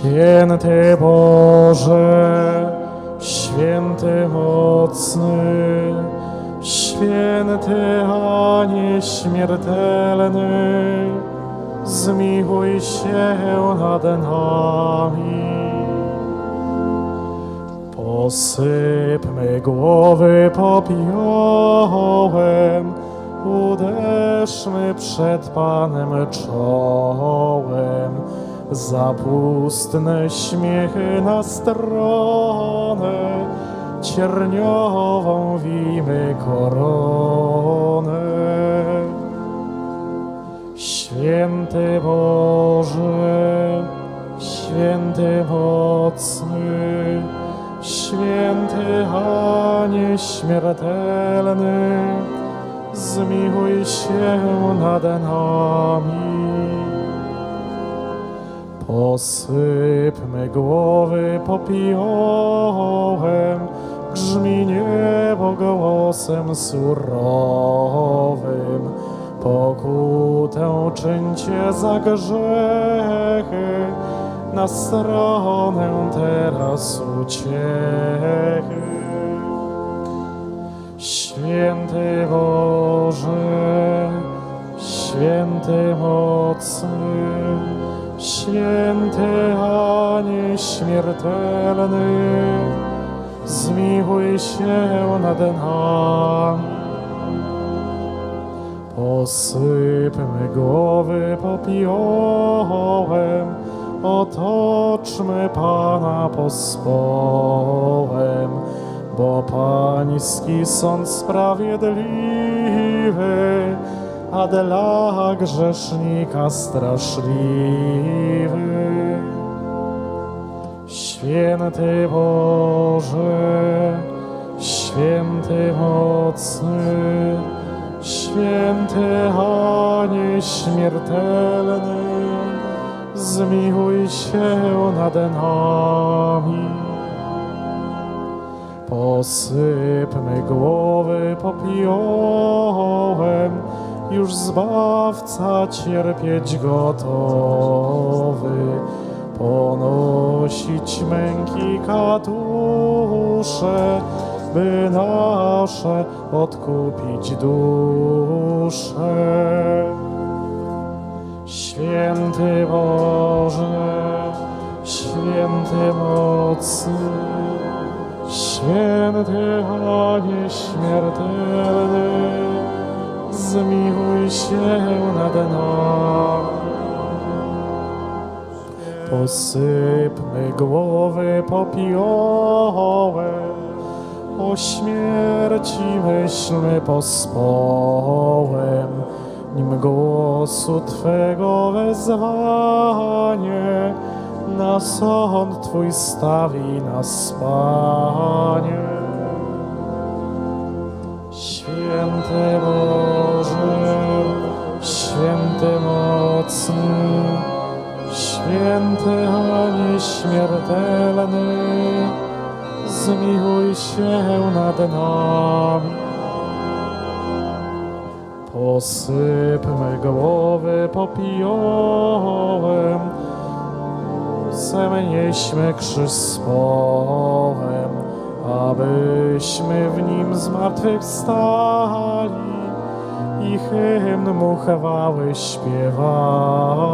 Święty Boże, święty mocny, święty a nieśmiertelny, zmiłuj się nad nami. Posypmy głowy popiołem, uderzmy przed Panem czołem, zapustne śmiechy na stronę, cierniową wimy koronę. Święty Boże, święty mocny, święty a nieśmiertelny, zmiłuj się nad nami. Posypmy głowy popiołem, grzmi niebo głosem surowym. Pokutę czyńcie za grzechy, na stronę teraz uciechy. Święty Boże, święty mocny, święty a nieśmiertelny, zmiłuj się nad nami. Posypmy głowy popiołem, otoczmy Pana pospołem, bo Pański sąd sprawiedliwy, a dla grzesznika straszliwy. Święty Boże, święty mocny, święty a nieśmiertelny, zmiłuj się nad nami. Posypmy głowy popiołem, już Zbawca cierpieć gotowy, ponosić męki katusze, by nasze odkupić dusze. Święty Boże, święty mocny, święty a nieśmiertelny, zmiłuj się nad nami. Posypmy głowy popiołem, o śmierci myślmy pospołem, nim głosu Twego wezwanie na sąd Twój stawi nas, Panie. Święty Boże, święty mocny, święty a nieśmiertelny, zmiłuj się nad nami. Posypmy głowy popiołem, zemnieśmy krzyż społem, abyśmy w nim zmartwychwstali i hymn mu chwały śpiewali.